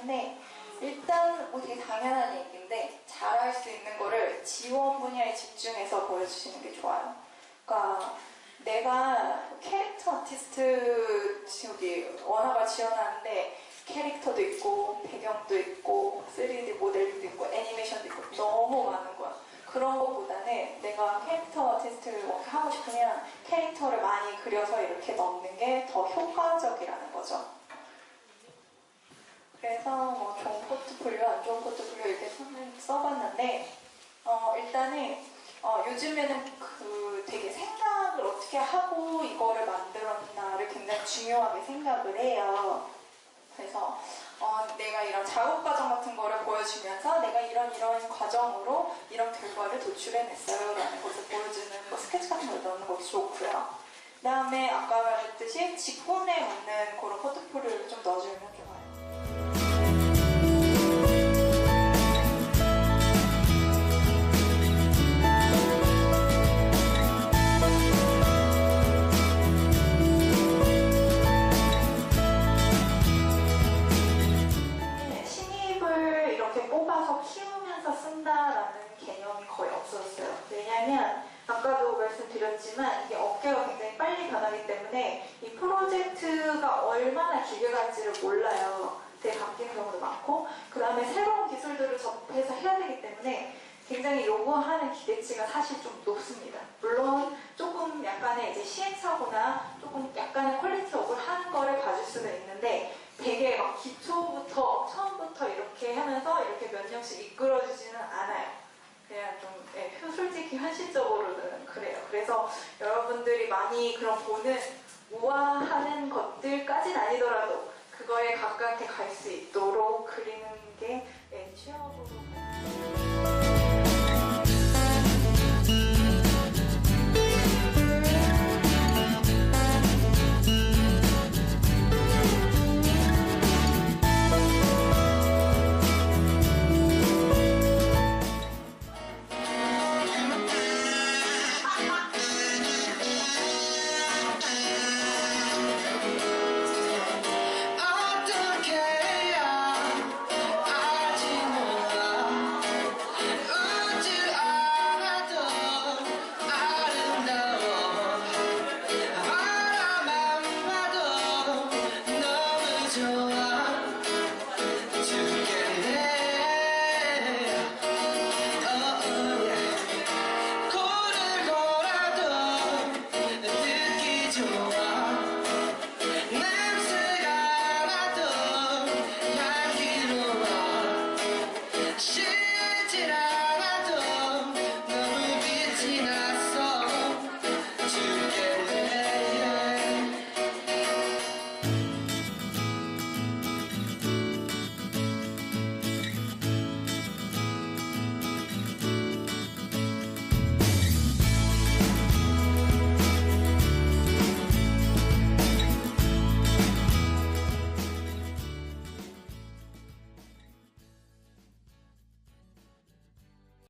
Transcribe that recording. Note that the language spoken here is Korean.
되는데 일단 뭐 되게 당연한 얘기인데 잘할 수 있는 거를 지원 분야에 집중해서 보여주시는 게 좋아요. 그러니까 내가 캐릭터 아티스트 저기 원화가 지원하는데 캐릭터도 있고 배경도 있고 3D 모델도 있고 애니메이션도 있고 너무 많은 거야. 그런 것보다는 내가 캐릭터 아티스트를 뭐 하고 싶으면 캐릭터를 많이 그려서 이렇게 넣는 게 더 효과적이라는 거죠. 그래서 뭐 좋은 포트폴리오, 안 좋은 포트폴리오 이렇게 써- 써봤는데 어, 일단은 어, 요즘에는 그 되게 생각을 어떻게 하고 이거를 만들었나를 굉장히 중요하게 생각을 해요. 그래서 어, 내가 이런 작업 과정 같은 거를 보여주면서 내가 이런 이런 과정으로 이런 결과를 도출해냈어요 라는 것을 보여주는 뭐 스케치 같은 걸 넣는 것이 좋고요. 그 다음에 아까 말했듯이 직군에 맞는 그런 포트폴리오를 좀 넣어주면 좋아요. 뽑아서 키우면서 쓴다라는 개념이 거의 없었어요. 왜냐하면 아까도 말씀드렸지만 이게 업계가 굉장히 빨리 변하기 때문에 이 프로젝트가 얼마나 길게 갈지를 몰라요. 되게 바뀌는 경우도 많고 그 다음에 새로운 기술들을 접해서 해야 되기 때문에 굉장히 요구하는 기대치가 사실 좀 높습니다. 물론 조금 약간의 이제 시행착오나 조금 약간의 퀄리티 업을 하는 거를 봐줄 수는 있는데 되게 막 기초부터 이렇게 하면서 이렇게 몇 년씩 이끌어주지는 않아요. 그냥 좀 예, 솔직히 현실적으로는 그래요. 그래서 여러분들이 많이 그런 보는 우아하는 것들까지는 아니더라도 그거에 가깝게 갈 수 있도록 그리는 게 do